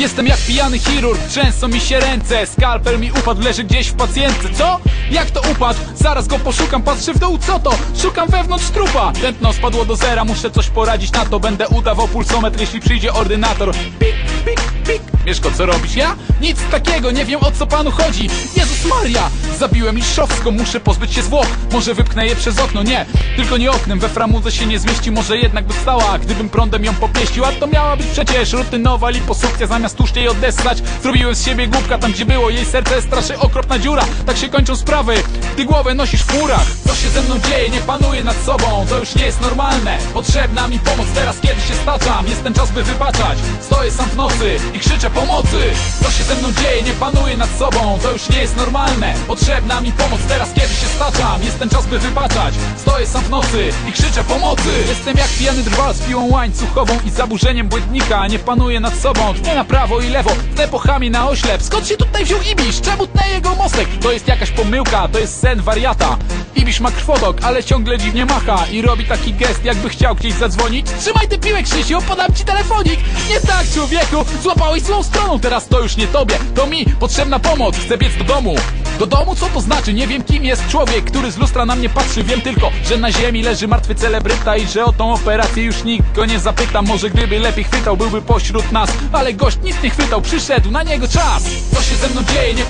Jestem jak pijany chirurg, trzęsą mi się ręce. Skalpel mi upadł, leży gdzieś w pacjentce. Co? Jak to upadł? Zaraz go poszukam, patrzę w dół, co to? Szukam wewnątrz trupa. Tętno spadło do zera, muszę coś poradzić. Na to Będę udawał pulsometr, jeśli przyjdzie ordynator. Pik, pik, pik! Mieszko, co robisz? Ja? Nic takiego, nie wiem o co panu chodzi. Jezus Maria! Zabiłem Liszowską, muszę pozbyć się zwłok. Może wypchnę je przez okno, nie. Tylko nie oknem, we framudze się nie zmieści. Może jednak by wstała, gdybym prądem ją popieścił. A to miała być przecież rutynowa liposukcja. Zamiast tłuszcz jej odessać Zrobiłem z siebie głupka tam gdzie było Jej serce strasznie okropna dziura. Tak się kończą sprawy, gdy głowę nosisz w furach Co się ze mną dzieje, nie panuję nad sobą. To już nie jest normalne. Potrzebna mi pomoc teraz kiedy się staczam Jest ten czas by wybaczać. Stoję sam w nocy i krzyczę pomocy. Co się ze mną dzieje, nie panuję nad sobą. To już nie jest normalne. Potrzebna mi pomoc teraz kiedy się staczam. Jest ten czas by wybaczać. Stoję sam w nocy i krzyczę pomocy. Jestem jak pijany drwal z piłą łańcuchową I zaburzeniem błędnika. Nie panuję nad sobą, tnę na prawo i lewo Tnę pochami na oślep. Skąd się tutaj wziął Ibisz? Czemu tnę jego mostek? To jest jakaś pomyłka, to jest sen wariata. Ibisz ma krwotok, ale ciągle dziwnie macha I robi taki gest, jakby chciał gdzieś zadzwonić. Trzymaj tę piłę Krzysiu, podam ci telefonik. Nie tak człowieku, złapałeś złą stroną. Teraz to już nie tobie, to mi potrzebna pomoc. Chcę biec do domu. Do domu co to znaczy? Nie wiem kim jest człowiek, który z lustra na mnie patrzy. Wiem tylko, że na ziemi leży martwy celebryta I że o tą operację już nikt go nie zapyta. Może gdyby lepiej chwytał, byłby pośród nas Ale gość nic nie chwytał, przyszedł na niego czas. Co się ze mną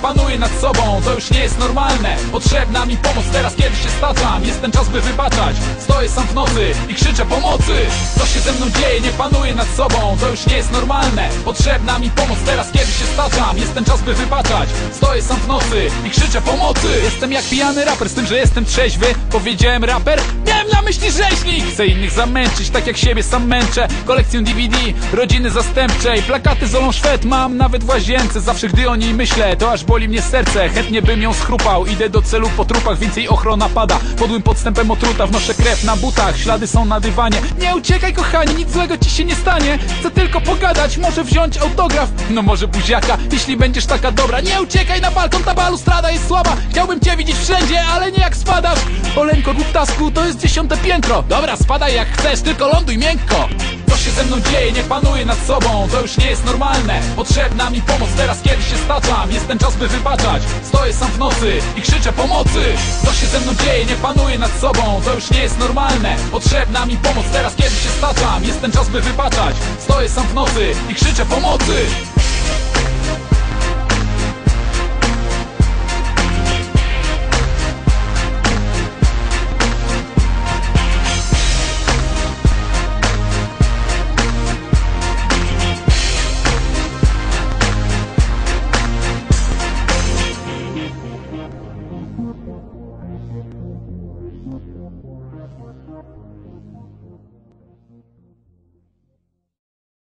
panuję nad sobą To już nie jest normalne. Potrzebna mi pomoc teraz, kiedy się staczam Jest ten czas, by wybaczać. Stoję sam w nocy i krzyczę pomocy. Co się ze mną dzieje, nie panuję nad sobą To już nie jest normalne. Potrzebna mi pomoc teraz, kiedy się staczam Jest ten czas, by wybaczać. Stoję sam w nocy i krzyczę pomocy. Jestem jak pijany raper, z tym, że jestem trzeźwy. Powiedziałem raper? Miałem na myśli rzeźnik. Chcę innych zamęczyć, tak jak siebie sam męczę. Kolekcję DVD, rodziny zastępczej. Plakaty z Olą Szwed mam nawet w łazience. Zawsze gdy o niej myślę, to aż boli mnie serce. Chętnie bym ją schrupał, idę do celu po trupach Więcej ochrona pada, podłym podstępem otruta Wnoszę krew na butach, ślady są na dywanie. Nie uciekaj kochani, nic złego ci się nie stanie. Chcę tylko pogadać, może wziąć autograf. No może buziaka, jeśli będziesz taka dobra Nie uciekaj na balkon, ta balustrada jest słaba. Chciałbym cię widzieć wszędzie, ale nie jak spadasz. Oleńko głuptasku, to jest dziesiąte piętro. Dobra, spadaj jak chcesz, tylko ląduj miękko. Co się ze mną dzieje, nie panuję nad sobą To już nie jest normalne. Potrzebna mi pomoc teraz, kiedy się staczam. Jest ten czas, by wybaczać Stoję sam w nocy i krzyczę pomocy. Co się ze mną dzieje, nie panuję nad sobą To już nie jest normalne. Potrzebna mi pomoc teraz, kiedy się staczam. Jest ten czas, by wybaczać Stoję sam w nocy i krzyczę pomocy